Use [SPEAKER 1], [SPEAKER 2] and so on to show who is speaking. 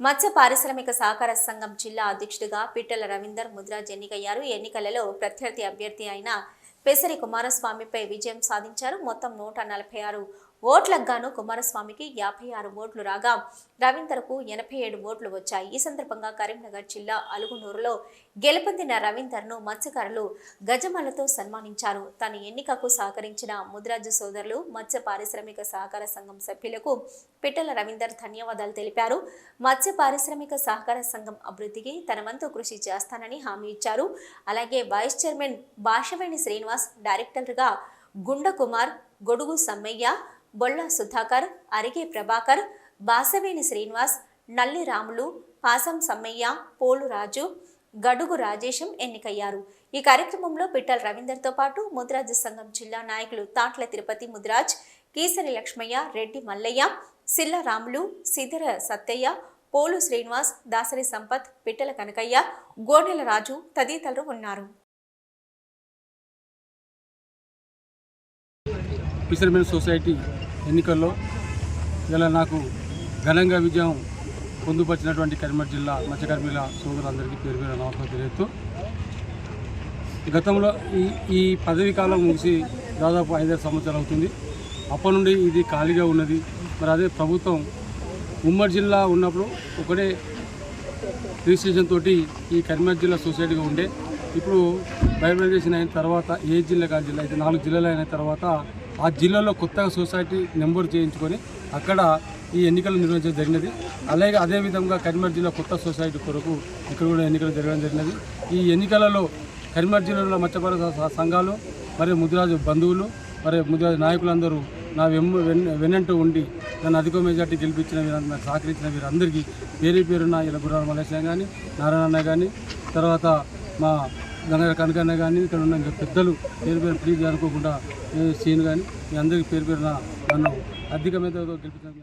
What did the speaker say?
[SPEAKER 1] మత్స్య పారిశ్రామిక సహకార సంఘం జిల్లా అధ్యక్షుడిగా పిట్టల రవీందర్ ముద్రాజ్ ఎన్నికయ్యారు ఎన్నికలలో ప్రత్యర్థి అభ్యర్థి అయిన పెసరి కుమారస్వామిపై విజయం సాధించారు. మొత్తం నూట నలభై ఆరు ఓట్లకు గాను కుమారస్వామికి యాభై ఆరు ఓట్లు రాగా రవీందర్కు ఎనభై ఏడు ఓట్లు వచ్చాయి. ఈ సందర్భంగా కరీంనగర్ జిల్లా అలుగునూరులో గెలుపొందిన రవీందర్ను మత్స్యకారులు గజమాలతో సన్మానించారు. తన ఎన్నికకు సహకరించిన ముద్రాజు సోదరులు మత్స్య పారిశ్రామిక సహకార సంఘం సభ్యులకు పిట్టల రవీందర్ ధన్యవాదాలు తెలిపారు. మత్స్య పారిశ్రామిక సహకార సంఘం అభివృద్ధికి తన వంతు కృషి చేస్తానని హామీ ఇచ్చారు. అలాగే వైస్ చైర్మన్ భాషవేణి శ్రీనివాస్ డైరెక్టర్గా గుండకుమార్ గొడుగు సమ్మయ్య బొల్ల సుధాకర్ అరిగే ప్రభాకర్ బాసవేణి శ్రీనివాస్ నల్లి రాములు పాసం సమ్మయ్య పోలు రాజు గడుగు రాజేశం ఎన్నికయ్యారు. ఈ కార్యక్రమంలో పిట్టల రవీందర్తో పాటు ముద్రాజ సంఘం జిల్లా నాయకులు తాట్ల తిరుపతి ముద్రాజ్ కీసరి లక్ష్మయ్య రెడ్డి మల్లయ్య సిల్ల రాములు సిదిర సత్తయ్య పోలు శ్రీనివాస్ దాసరి సంపత్ పిట్టల కనకయ్య గోనెల రాజు తదితరులు ఉన్నారు.
[SPEAKER 2] ఫిషర్మెన్ సొసైటీ ఎన్నికల్లో ఇలా నాకు ఘనంగా విజయం పొందుపరిచినటువంటి కరీంనగర్ జిల్లా మత్స్యకార్మికుల సోదరులందరికీ పేరు పేరు నమస్కారం తెలియజేస్తూ గతంలో ఈ ఈ పదవీ కాలం ముగిసి దాదాపు ఐదారు సంవత్సరాలు అవుతుంది. అప్పటి నుండి ఇది ఖాళీగా ఉన్నది. మరి అదే ప్రభుత్వం ఉమ్మడి జిల్లా ఉన్నప్పుడు ఒకటే రిజిస్ట్రేషన్ తోటి ఈ కరీంనగర్ జిల్లా సొసైటీగా ఉండే. ఇప్పుడు బైబిలైజేషన్ అయిన తర్వాత ఏ జిల్లా కాదు జిల్లా అయితే నాలుగు జిల్లాలు అయిన తర్వాత ఆ జిల్లాలో కొత్తగా సొసైటీ నెంబర్ చేయించుకొని అక్కడ ఈ ఎన్నికలు నిర్వహించడం జరిగినది. అలాగే అదేవిధంగా కరీంనగర్ జిల్లా కొత్త సొసైటీ కొరకు ఇక్కడ కూడా ఎన్నికలు జరగడం జరిగినది. ఈ ఎన్నికలలో కరీంనగర్ జిల్లాలో మత్స్యపర సంఘాలు మరియు ముదిరాజు బంధువులు మరి ముదిరాజు నాయకులందరూ నా వెమ్ము వెన్ వెన్నంటూ ఉండి నన్ను అధిక మెజార్టీ గెలిపించిన వీరందరూ నాకు సహకరించిన వీరందరికీ పేరు పేరున్న ఇలా గుర్రాల మలేషియా కానీ నారాయణ కానీ తర్వాత మా గంగ కనకన్న కానీ ఇక్కడ ఉన్న పెద్దలు పేరు పేరు ప్లీజ్ అనుకోకుండా సీన్ కానీ మీ అందరికీ పేరు పేరున నన్ను అధిక మీద గెలిపించాను